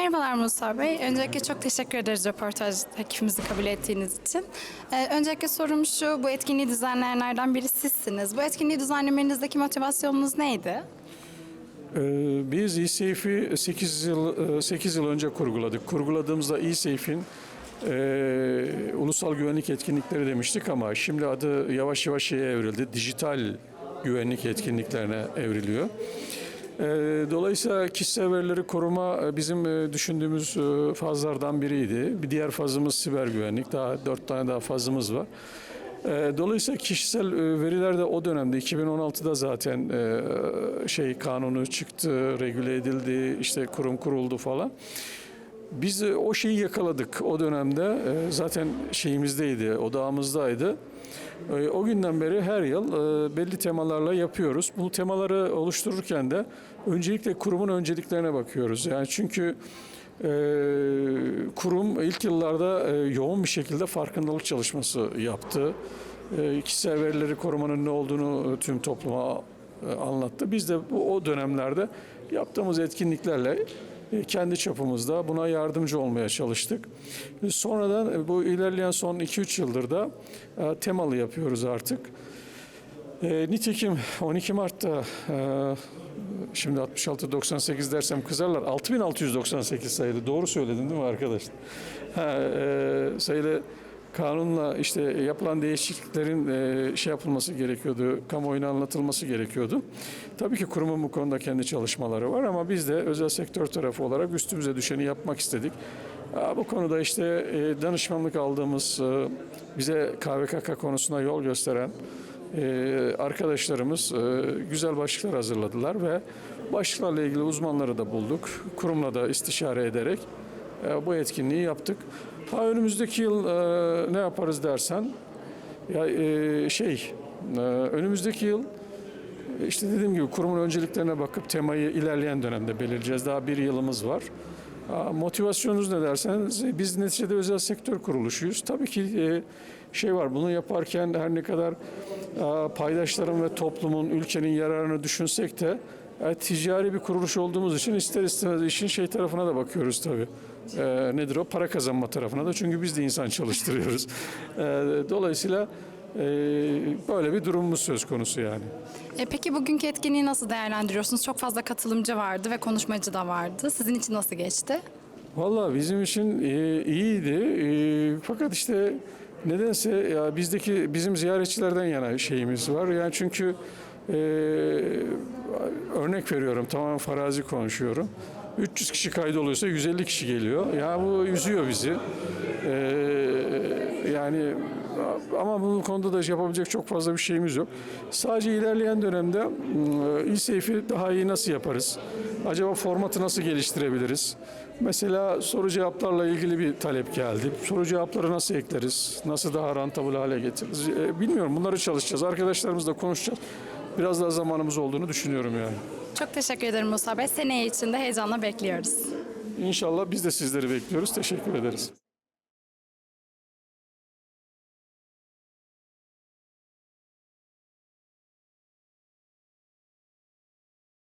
Merhabalar Musa Bey. Öncelikle çok teşekkür ederiz röportaj teklifimizi kabul ettiğiniz için. Ee, öncelikle sorum şu, bu etkinliği düzenleyenlerden biri sizsiniz. Bu etkinliği düzenlemenizdeki motivasyonunuz neydi? Ee, Biz eSafe'i 8 yıl 8 yıl önce kurguladık. Kurguladığımızda eSafe'in e, ulusal güvenlik etkinlikleri demiştik ama şimdi adı yavaş yavaş şeye evrildi. Dijital güvenlik etkinliklerine evriliyor. Ee, Dolayısıyla kişisel verileri koruma e, bizim e, düşündüğümüz e, fazlardan biriydi. Bir diğer fazımız siber güvenlik. Daha dört tane daha fazımız var. E, Dolayısıyla kişisel veriler de o dönemde 2016'da zaten şey kanunu çıktı, regüle edildi, işte kurum kuruldu falan. Biz e, o şeyi yakaladık o dönemde. E, Zaten şeyimizdeydi, odağımızdaydı. E, O günden beri her yıl belli temalarla yapıyoruz. Bu temaları oluştururken de öncelikle kurumun önceliklerine bakıyoruz. Yani çünkü kurum ilk yıllarda yoğun bir şekilde farkındalık çalışması yaptı. Kişisel verileri korumanın ne olduğunu tüm topluma anlattı. Biz de bu, o dönemlerde yaptığımız etkinliklerle kendi çapımızda buna yardımcı olmaya çalıştık. Sonradan e, bu ilerleyen son 2-3 yıldır da e, temalı yapıyoruz artık. E, nitekim 12 Mart'ta şimdi 66-98 dersem kızarlar 6698 sayılı doğru söyledin değil mi arkadaş? Ha, e, sayılı kanunla işte yapılan değişikliklerin e, şey yapılması gerekiyordu, kamuoyuna anlatılması gerekiyordu. Tabii ki kurumun bu konuda kendi çalışmaları var ama biz de özel sektör tarafı olarak üstümüze düşeni yapmak istedik. Bu konuda işte e, danışmanlık aldığımız, e, bize KVKK konusunda yol gösteren e, arkadaşlarımız güzel başlıklar hazırladılar ve başlıklarla ilgili uzmanları da bulduk. Kurumla da istişare ederek bu etkinliği yaptık. Ha, önümüzdeki yıl e, ne yaparız dersen, ya e, şey, e, önümüzdeki yıl e, işte dediğim gibi kurumun önceliklerine bakıp temayı ilerleyen dönemde belirleyeceğiz. Daha bir yılımız var. Motivasyonunuz ne derseniz e, biz neticede özel sektör kuruluşuyuz. Tabii ki e, şey var bunu yaparken her ne kadar e, paydaşların ve toplumun, ülkenin yararını düşünsek de e, ticari bir kuruluş olduğumuz için ister istemez işin şey tarafına da bakıyoruz tabii. E, nedir o? Para kazanma tarafına da. Çünkü biz de insan çalıştırıyoruz. E, dolayısıyla e, böyle bir durumumuz söz konusu yani. E, peki bugünkü etkinliği nasıl değerlendiriyorsunuz? Çok fazla katılımcı vardı ve konuşmacı da vardı. Sizin için nasıl geçti? Valla bizim için e, iyiydi. E, fakat işte nedense ya bizdeki bizim ziyaretçilerden yana şeyimiz var. Yani çünkü e, örnek veriyorum tamamen farazi konuşuyorum. 300 kişi kaydoluyorsa 150 kişi geliyor. Ya bu üzüyor bizi. E, yani ama bu konuda da yapabilecek çok fazla bir şeyimiz yok. Sadece ilerleyen dönemde e, e-safe'i daha iyi nasıl yaparız? Acaba formatı nasıl geliştirebiliriz? Mesela soru cevaplarla ilgili bir talep geldi. Soru cevapları nasıl ekleriz? Nasıl daha rentable hale getiririz? E, Bilmiyorum. Bunları çalışacağız. Arkadaşlarımızla konuşacağız. Biraz daha zamanımız olduğunu düşünüyorum yani. Çok teşekkür ederim Musa Bey. Seneye için de heyecanla bekliyoruz. İnşallah biz de sizleri bekliyoruz. Teşekkür ederiz.